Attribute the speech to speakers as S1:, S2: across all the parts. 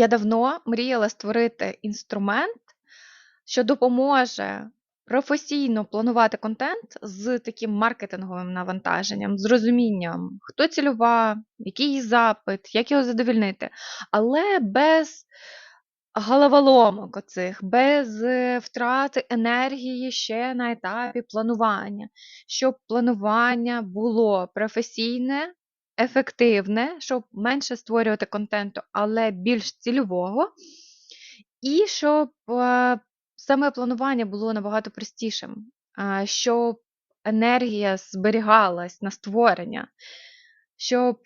S1: Я давно мріяла створити інструмент, що допоможе професійно планувати контент з таким маркетинговим навантаженням, з розумінням, хто цільова, який її запит, як його задовільнити, але без головоломок оцих, без е, втрати енергії ще на етапі планування, щоб планування було професійне, ефективне, щоб менше створювати контенту, але більш цільового, і щоб е, саме планування було набагато простішим, щоб енергія зберігалась на створення, щоб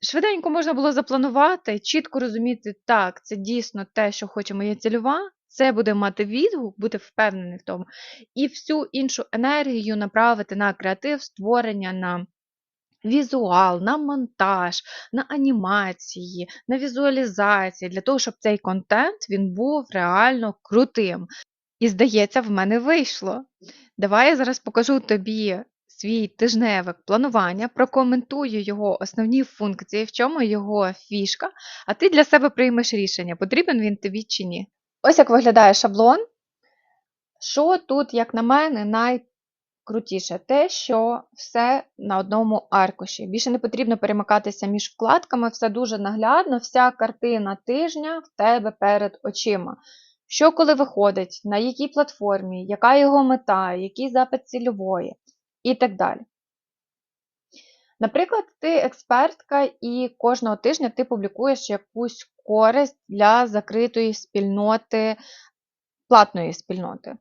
S1: швиденько можна було запланувати, чітко розуміти, так, це дійсно те, що хоче моя цільова, це буде мати відгук, бути впевнений в тому, і всю іншу енергію направити на креатив, створення, на візуал, на монтаж, на анімації, на візуалізації, для того, щоб цей контент він був реально крутим. І здається, в мене вийшло. Давай я зараз покажу тобі свій тижневик планування, прокоментую його основні функції, в чому його фішка, а ти для себе приймеш рішення, потрібен він тобі чи ні. Ось як виглядає шаблон. Що тут, як на мене, найкрутіше? Те, що все на одному аркуші. Більше не потрібно перемикатися між вкладками, все дуже наглядно, вся картина тижня в тебе перед очима. Що коли виходить, на якій платформі, яка його мета, який запит цільової і так далі. Наприклад, ти експертка, і кожного тижня ти публікуєш якусь користь для закритої спільноти, платної спільноти.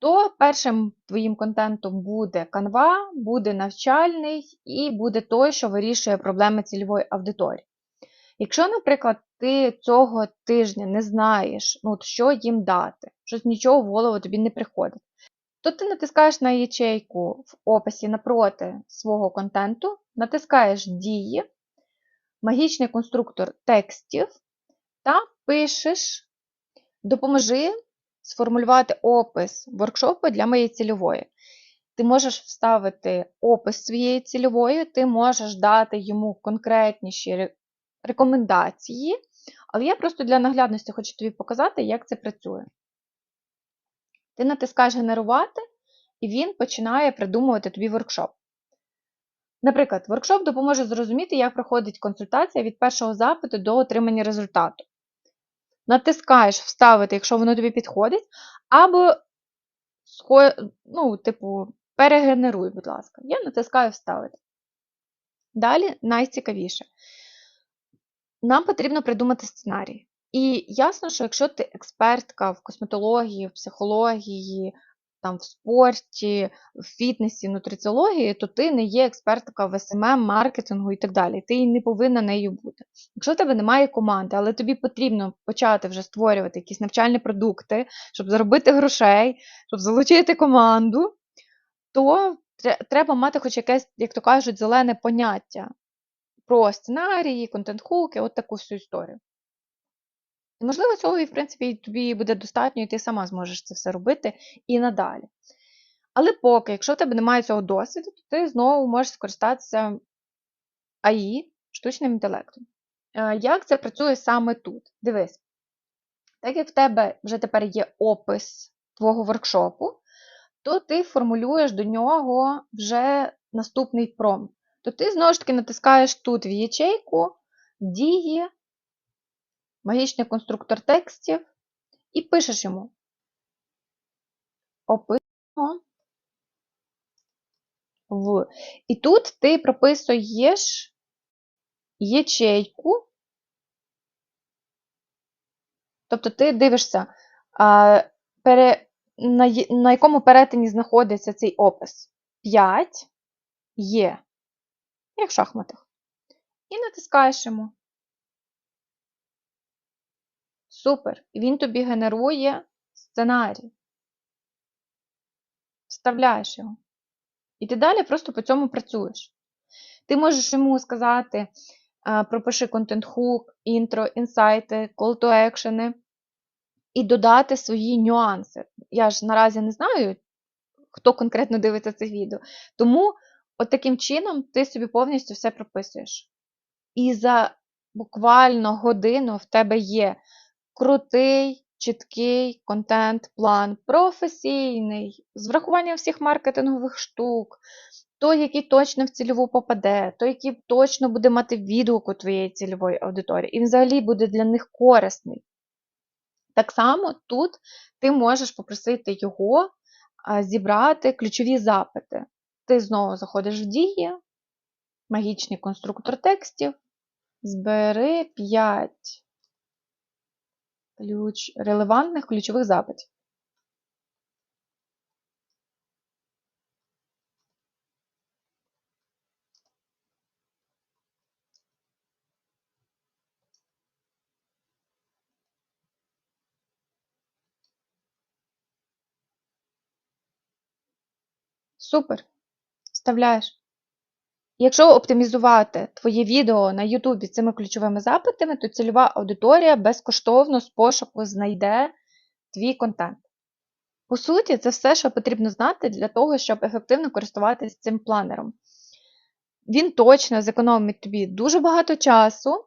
S1: То першим твоїм контентом буде канва, буде навчальний і буде той, що вирішує проблеми цільової аудиторії. Якщо, наприклад, ти цього тижня не знаєш, ну, що їм дати, щось нічого в голову тобі не приходить, то ти натискаєш на ячейку в описі напроти свого контенту, натискаєш дії, магічний конструктор текстів та пишеш, допоможи сформулювати опис воркшопу для моєї цільової. Ти можеш вставити опис своєї цільової, ти можеш дати йому конкретніші рекомендації, але я просто для наглядності хочу тобі показати, як це працює. Ти натискаєш генерувати, і він починає придумувати тобі воркшоп. Наприклад, воркшоп допоможе зрозуміти, як проходить консультація від першого запиту до отримання результату. Натискаєш вставити, якщо воно тобі підходить, або ну, типу, перегенеруй, будь ласка. Я натискаю вставити. Далі найцікавіше. Нам потрібно придумати сценарій. І ясно, що якщо ти експертка в косметології, в психології, там, в спорті, в фітнесі, нутриціології, то ти не є експертка в СММ, маркетингу і так далі. Ти не повинна нею бути. Якщо в тебе немає команди, але тобі потрібно почати вже створювати якісь навчальні продукти, щоб заробити грошей, щоб залучити команду, то треба мати хоч якесь, як то кажуть, зелене поняття про сценарії, контент-хуки, от таку всю історію. Можливо, цього, і, в принципі, тобі буде достатньо, і ти сама зможеш це все робити і надалі. Але поки, якщо в тебе немає цього досвіду, то ти знову можеш скористатися АІ, штучним інтелектом. Е, як це працює саме тут? Дивись, так як в тебе вже тепер є опис твого воркшопу, то ти формулюєш до нього вже наступний промпт то ти знову ж таки натискаєш тут в ячейку дії, магічний конструктор текстів і пишеш йому. Описуємо в. І тут ти прописуєш ячейку, тобто ти дивишся, а, пере, на, на якому перетині знаходиться цей опис. 5 є як в шахматах. І натискаєш йому. Супер! Він тобі генерує сценарій. Вставляєш його. І ти далі просто по цьому працюєш. Ти можеш йому сказати, пропиши контент-хук, інтро, інсайти, call to action і додати свої нюанси. Я ж наразі не знаю, хто конкретно дивиться це відео. Тому От таким чином ти собі повністю все прописуєш. І за буквально годину в тебе є крутий, чіткий контент-план, професійний, з врахуванням всіх маркетингових штук, той, який точно в цільову попаде, той, який точно буде мати відгук у твоєї цільової аудиторії, і взагалі буде для них корисний. Так само тут ти можеш попросити його зібрати ключові запити. Ти знову заходиш в дії, магічний конструктор текстів, збери 5 ключ, релевантних ключових запитів. Супер. Вставляєш. Якщо оптимізувати твоє відео на YouTube цими ключовими запитами, то цільова аудиторія безкоштовно з пошуку знайде твій контент. По суті, це все, що потрібно знати для того, щоб ефективно користуватися цим планером. Він точно зекономить тобі дуже багато часу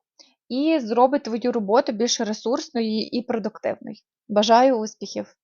S1: і зробить твою роботу більш ресурсною і продуктивною. Бажаю успіхів!